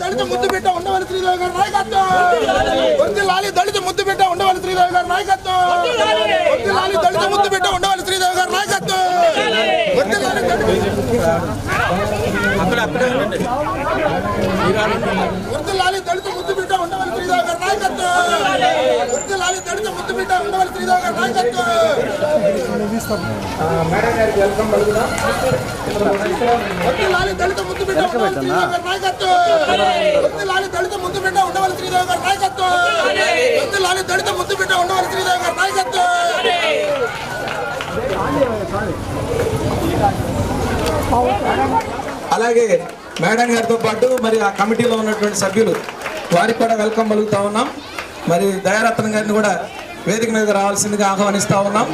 దళిత ముద్దు బిడ్డ ఉండవల్లి శ్రీదేవి గారి నాయకత్వం వర్ధిల్లాలి దళిత ముద్దు బిడ్డ ఉండవల్లి శ్రీదేవి గారి నాయకత్వం వర్ధిల్లాలి దళిత ముద్దు బిడ్డ ఉండవల్లి శ్రీదేవి గారి నాయకత్వం వర్ధిల్లాలి దళిత వర్ధిల్లాలి దళిత ముద్దు బిడ్డ ఉండవల్లి శ్రీదేవి గారి నాయకత్వం వర్ధిల్లాలి దళిత ముద్దు బిడ్డ ఉండవల్లి శ్రీదేవి గారి నాయకత్వం వర్ధిల్లాలి దళిత బిడ్డ వర్ధిల్లాలి దళిత ముద్దు బిడ్డ ఉండవల్లి శ్రీదేవి గారి నాయకత్వం. వర్ధిల్లాలి దళిత ముద్దు బిడ్డ ఉండవల్లి శ్రీదేవి గారి నాయకత్వం. అలాగే మేడం గారితో పాటు మరి ఆ కమిటీలో ఉన్నటువంటి సభ్యులు వారికి కూడా వెల్కమ్ పలుకుతా ఉన్నాం. మరి దయారత్నం గారిని కూడా వేదిక మీద రావాల్సిందిగా ఆహ్వానిస్తా ఉన్నాం.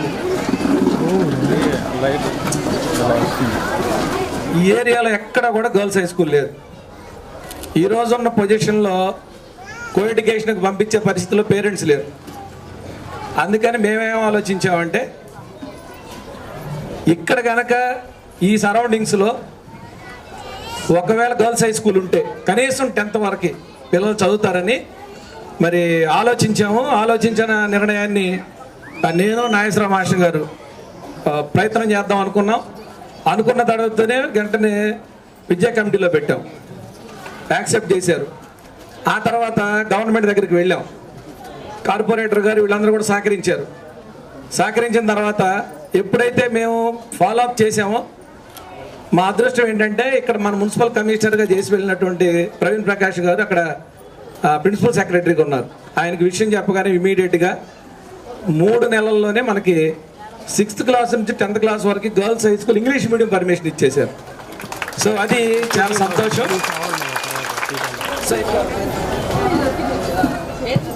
ఈ ఏరియాలో ఎక్కడ కూడా గర్ల్స్ హై స్కూల్ లేదు. ఈ ఉన్న పొజిషన్లో కోఎడ్యుకేషన్కి పంపించే పరిస్థితిలో పేరెంట్స్ లేరు. అందుకని మేమేం ఆలోచించామంటే ఇక్కడ కనుక ఈ సరౌండింగ్స్లో ఒకవేళ గర్ల్స్ హై స్కూల్ ఉంటే కనీసం టెన్త్ వరకు పిల్లలు చదువుతారని మరి ఆలోచించాము ఆలోచించిన నిర్ణయాన్ని నేను నాగేశ్వర మాస్టర్ గారు ప్రయత్నం చేద్దాం అనుకున్నాం. అనుకున్న తర్వాతనే వెంటనే విద్యా కమిటీలో పెట్టాం. యాక్సెప్ట్ చేశారు. ఆ తర్వాత గవర్నమెంట్ దగ్గరికి వెళ్ళాం. కార్పొరేటర్ గారు వీళ్ళందరూ కూడా సహకరించారు. సహకరించిన తర్వాత ఎప్పుడైతే మేము ఫాలో అప్ చేసామో మా అదృష్టం ఏంటంటే ఇక్కడ మన మున్సిపల్ కమిషనర్గా చేసి వెళ్ళినటువంటి ప్రవీణ్ ప్రకాష్ గారు అక్కడ ప్రిన్సిపల్ సెక్రటరీగా ఉన్నారు. ఆయనకి విషయం చెప్పగానే ఇమీడియట్గా మూడు నెలల్లోనే మనకి సిక్స్త్ క్లాస్ నుంచి టెన్త్ క్లాస్ వరకు girls high school English medium permission ఇచ్చేశారు. సో అది చాలా సంతోషం. సో ఇంకా-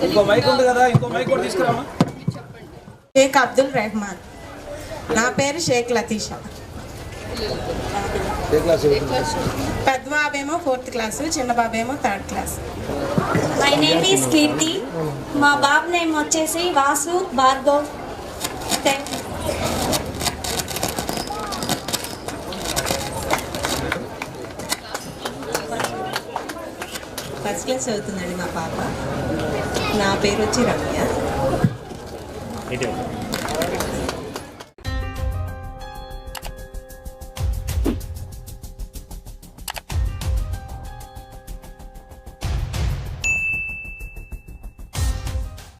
ఇంకో మైక్ ఉంది కదా ఇంకో మైక్ కూడా తీసుకురామా? షేక్ అబ్దుల్ రెహమాన్. నా పేరు షేక్ లతీషా. పెద్ద బాబేమో ఫోర్త్ క్లాసు చిన్న బాబేమో third class my name is Keerthi మా బాబు నేమ్ వచ్చేసి వాసు భార్గవ్. ఫస్ట్ క్లాస్ చదువుతుందండి మా పాప. నా పేరు వచ్చి రమ్య.